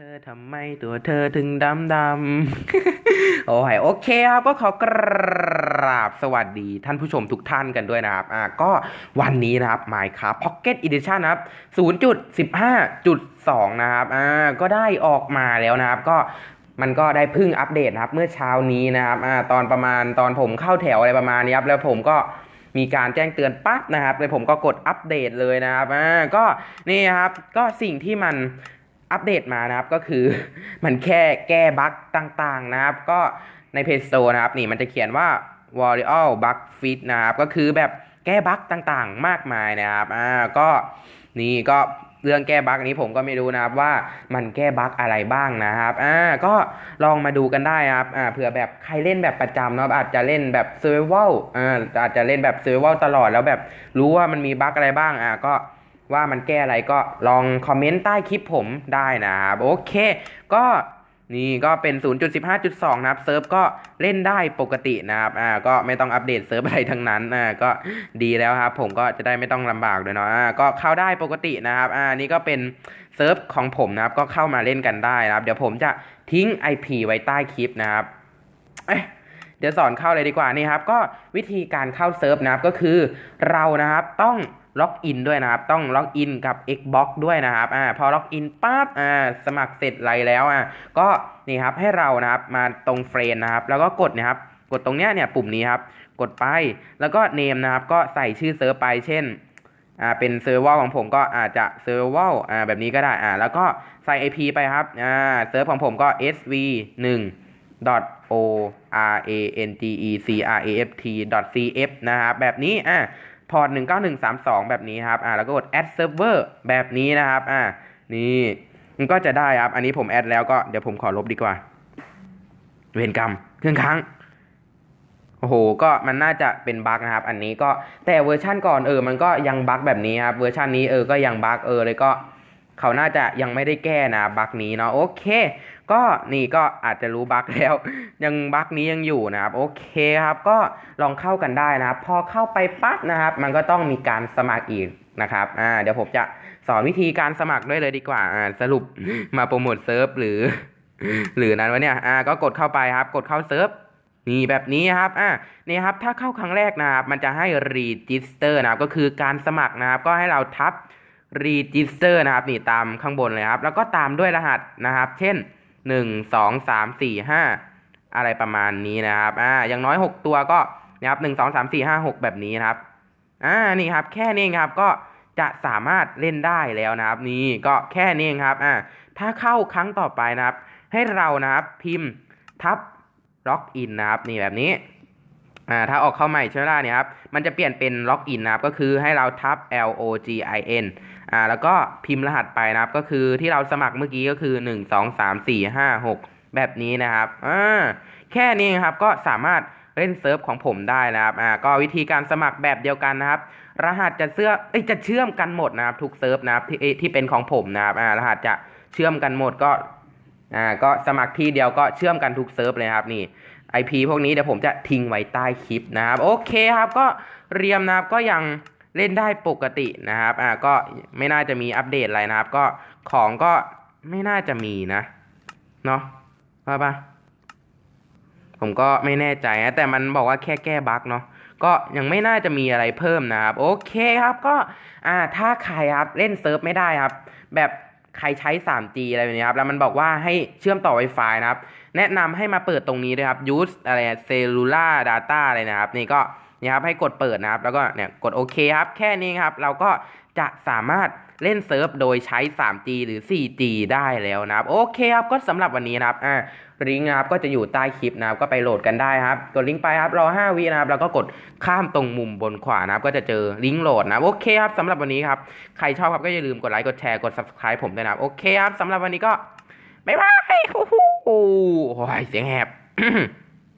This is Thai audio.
ธอทำไมตัวเธอถึงดำดำโอ้ยโอเคครับก็ขอกราบสวัสดีท่านผู้ชมทุกท่านกันด้วยนะครับอ่าก็วันนี้นะครับ Minecraft Pocket Edition นะครับ 0.15.2 นะครับอ่าก็ได้ออกมาแล้วนะครับ ก็มันก็ได้พึ่งอัปเดตนะครับ เมื่อเช้านี้นะครับอ่าตอนประมาณตอนผมเข้าแถวอะไรประมาณนี้ครับ แล้วผมก็มีการแจ้งเตือนปั๊บนะครับเลยผมก็กดอัปเดตเลยนะครับอ่าก็นี่ครับก็สิ่งที่มัน อัปเดตมานะครับก็คือมันแค่แก้บั๊กต่างๆนะครับ ก็ในเพจโ o นะครับนี่มันจะเขียนว่า w a r r i o r Bug Fix นะครับ ก็คือแบบแก้บั๊กต่างๆ มากมายนะครับอ่าก็นี่ก็เรื่องแก้บั๊กนี้ผมก็ไม่รู้นะครับว่ามันแก้บั๊กอะไรบ้างนะครับ อ่า ก็ลองมาดูกันได้ครับ อ่า เผื่อแบบใครเล่นแบบประจำเนาะอาจจะเล่นแบบ Survival อ่า อาจจะเล่นแบบ Survival ตลอดแล้วแบบรู้ว่ามันมีบั๊กอะไรบ้าง อ่า ก็ ว่ามันแก้อะไรก็ลองคอมเมนต์ใต้คลิปผมได้นะครับ โอเค ก็นี่ก็เป็น 0.15.2 นะครับ เซิร์ฟก็เล่นได้ปกตินะครับ อ่า ก็ไม่ต้องอัปเดตเซิร์ฟอะไรทั้งนั้น อ่า ก็ดีแล้วครับ ผมก็จะได้ไม่ต้องลำบากด้วยเนาะ อ่า ก็เข้าได้ปกตินะครับ อ่า นี่ก็เป็นเซิร์ฟของผมนะครับ ก็เข้ามาเล่นกันได้นะครับ เดี๋ยวผมจะทิ้ง IP ไว้ใต้คลิปนะครับ เอ้ยเดี๋ยวสอนเข้าเลยดีกว่านี่ครับ ก็วิธีการเข้าเซิร์ฟนะครับ ก็คือเรานะครับต้อง ล็อกอินด้วยนะครับ ต้องล็อกอินกับ Xbox ด้วยนะครับอ่าพอล็อกอินปั๊บอ่าสมัครเสร็จไรแล้วอะก็นี่ครับให้เรานะครับมาตรงเฟรนนะครับ แล้วก็กดนะครับ กดตรงเนี้ยเนี่ยปุ่มนี้ครับ กดไปแล้วก็เนมนะครับ ก็ใส่ชื่อเซิร์ฟไปเช่นอ่าเป็นเซิร์ฟเวอร์ของผมก็อาจจะเซิร์ฟเวอร์อ่าแบบนี้ก็ได้อ่าแล้วก็ใส่ IP ไปครับอ่าเซิร์ฟของผมก็ sv 1 o r a n g e c r a f t cf นะครับแบบนี้อ่า พอร์ต19132 แบบนี้ครับ อ่า แล้วก็กด add server แบบนี้นะครับ อ่า นี่มันก็จะได้ครับ อันนี้ผมแอดแล้วก็เดี๋ยวผมขอลบดีกว่า เวรกรรม เครื่องค้าง โอ้โห ก็มันน่าจะเป็นบั๊กนะครับ อันนี้ก็แต่เวอร์ชั่นก่อนเออ มันก็ยังบั๊กแบบนี้ครับ เวอร์ชันนี้เออ ก็ยังบั๊กเออเลยก็ เขาน่าจะยังไม่ได้แก้นะบั๊กนี้เนาะ โอเค ก็นี่ก็อาจจะรู้บั๊กแล้ว ยังบั๊กนี้ยังอยู่นะครับ โอเคครับ ก็ลองเข้ากันได้นะครับ พอเข้าไปปั๊บนะครับ มันก็ต้องมีการสมัครอีกนะครับ อ่า เดี๋ยวผมจะสอนวิธีการสมัครด้วยเลยดีกว่า อ่า สรุปมาโปรโมทเซิร์ฟหรือ หรือนั้นวะเนี่ย อ่า ก็กดเข้าไปครับ กดเข้าเซิร์ฟนี่แบบนี้ครับ อ่านี่ครับ ถ้าเข้าครั้งแรกนะครับ มันจะให้ register นะครับ ก็คือการสมัครนะครับ ก็ให้เราทับ register นะครับ นี่ตามข้างบนเลยครับ แล้วก็ตามด้วยรหัสนะครับ เช่น หนึ่งสองสามสี่ห้าอะไรประมาณนี้นะครับ อ่า อย่างน้อยหกตัวก็นะครับหนึ่งสองสามสี่ห้าหกแบบนี้นะครับ อ่า นี่ครับ แค่นี้ครับก็จะสามารถเล่นได้แล้วนะครับ นี่ก็แค่นี้ครับ อ่า ถ้าเข้าครั้งต่อไปนะครับ ให้เรานะครับพิมพ์ทับล็อกอินนะครับ นี่แบบนี้ อ่าถ้าออกเข้าใหม่ใช่ไหมล่ะเนี่ยครับ มันจะเปลี่ยนเป็นล็อกอินนะครับ ก็คือให้เราทับ L O G I N อ่าแล้วก็พิมพ์รหัสไปนะครับ ก็คือที่เราสมัครเมื่อกี้ก็คือหนึ่งสองสามสี่ห้าหกแบบนี้นะครับอ่าแค่นี้ครับก็สามารถเล่นเซิร์ฟของผมได้นะครับอ่าก็วิธีการสมัครแบบเดียวกันนะครับ รหัสจะเสื้อเอ้ยจะเชื่อมกันหมดนะครับ ทุกเซิร์ฟนะครับที่ที่เป็นของผมนะครับอ่ารหัสจะเชื่อมกันหมดก็อ่าก็สมัครที่เดียวก็เชื่อมกันทุกเซิร์ฟเลยครับนี่ IP พวกนี้เดี๋ยวผมจะทิ้งไว้ใต้คลิปนะครับ โอเคครับก็เรียมนะครับก็ยังเล่นได้ปกตินะครับ อ่าก็ไม่น่าจะมีอัปเดตอะไรนะครับ ก็ของก็ไม่น่าจะมีนะ เนาะว่าปะผมก็ไม่แน่ใจนะ แต่มันบอกว่าแค่แก้บั๊กเนาะก็ยังไม่น่าจะมีอะไรเพิ่มนะครับ โอเคครับก็อ่าถ้าใครครับเล่นเซิร์ฟไม่ได้ครับ แบบใครใช้ 3G อะไรแบบนี้ครับ แล้วมันบอกว่าให้เชื่อมต่อ Wi-Fi นะครับ แนะนำให้มาเปิดตรงนี้ด้วยครับ use อะไร cellular data อะไรนะครับ นี่ก็นี่ครับให้กดเปิดนะครับ แล้วก็เนี่ยกดโอเคครับ แค่นี้ครับ เราก็จะสามารถเล่นเซิร์ฟโดยใช้ 3G หรือ 4G ได้แล้วนะครับ โอเคครับ ก็สำหรับวันนี้นะครับอ่าลิงก์นะครับก็จะอยู่ใต้คลิปนะครับก็ไปโหลดกันได้ครับกดลิงก์ไปครับรอ 5วินะครับแล้วก็กดข้ามตรงมุมบนขวานะครับก็จะเจอลิงก์โหลดนะโอเคครับสำหรับวันนี้ครับ ใครชอบครับก็อย่าลืมกดไลค์กดแชร์กด subscribe ผมด้วยนะครับโอเคครับสำหรับวันนี้ก็ บ๊ายบายโอ้โหโอ้ยเสียงแหบ